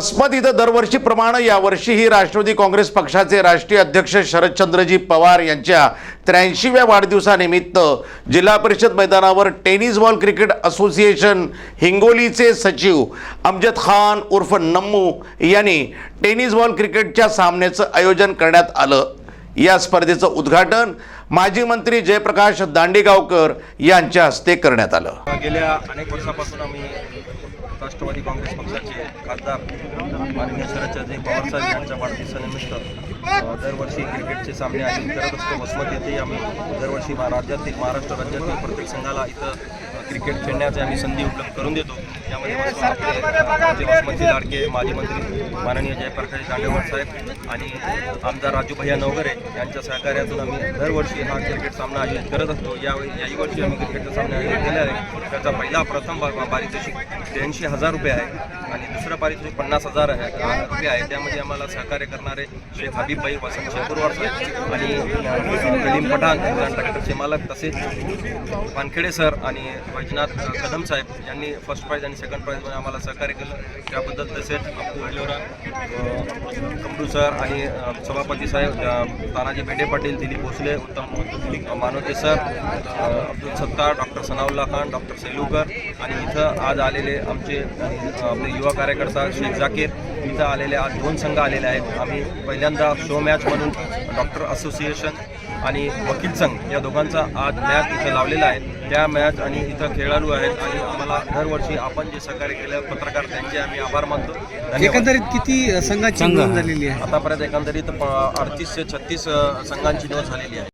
वसमत इथं दरवर्षीप्रमाणे यावर्षीही राष्ट्रवादी काँग्रेस पक्षाचे राष्ट्रीय अध्यक्ष शरदचंद्रजी पवार यांच्या त्र्याऐंशीव्या वाढदिवसानिमित्त जिल्हा परिषद मैदानावर टेनिस बॉल क्रिकेट असोसिएशन हिंगोलीचे सचिव अमजद खान उर्फ नम्मू यांनी टेनिस बॉल क्रिकेटच्या सामन्याचं आयोजन करण्यात आलं. या स्पर्धेचं उद्घाटन माजी मंत्री जयप्रकाश दांडेगावकर यांच्या हस्ते करण्यात आलं. गेल्या अनेक वर्षापासून आम्ही राष्ट्रवादी काँग्रेस पक्षाचे खासदार माननीय शरदचंद्र पवार साहेब यांच्या वाढदिवसानिमित्त दरवर्षी क्रिकेटचे सामने आयोजित करत असतो वसमत येथे आम्ही दरवर्षी राज्यातील महाराष्ट्र राज्यातील प्रत्येक संघाला इथं क्रिकेट खेळण्याची आम्ही संधी उपलब्ध करून देतो. वसमतचे लाडके माजी मंत्री माननीय जयप्रकाश दांडेवाड साहेब आणि आमदार राजू भैया नवगरे यांच्या सहकार्यातून आम्ही दरवर्षी हा क्रिकेट सामना आयोजित करत असतो. यावेळी याही वर्षी आम्ही क्रिकेटचा सामना आयोजित केला आहे. त्याचा पहिला प्रथम बा- पारितोषिक त्र्याऐंशी हजार रुपये आहे आणि दुसरं पारितोषिक पन्नास हजार आहे त्यामध्ये आम्हाला सहकार्य करणारे शेख हबीब भाई वसंत शेकुरवार साहेब आणि कलीम पठाण ट्रॅक्टरचे मालक तसेच वानखेडे सर आणि वैजनाथ कदम साहेब यांनी फर्स्ट प्राईज आणि सेकंड प्राईजमध्ये आम्हाला सहकार्य केलं. त्याबद्दल तसेच अप्पू कमरू सर आणि सभापती साहेब Tanaji Bhende Patil Dilip Bhosale Uttam Manavate sir Abdul Sattar doctor Sanaullah Khan doctor Selukar आणि इथं आज आलेले आमचे आपले युवा कार्यक्रम कार्यकर्ता शेख जाकीर इथं आलेले आज दोन संघ आलेले आहेत. आम्ही पहिल्यांदा शो मॅच म्हणून डॉक्टर असोसिएशन आणि वकील संघ या दोघांचा आज मॅच इथं लावलेला आहे. त्या मॅच आणि इथं खेळाडू आहेत आणि आम्हाला दरवर्षी आपण जे सहकार्य केलं पत्रकार त्यांचे आम्ही आभार मानतो. एकंदरीत किती संघाची नोंद झालेली आहे? आतापर्यंत एकंदरीत प- अडतीस ते छत्तीस संघांची नोंद झालेली आहे.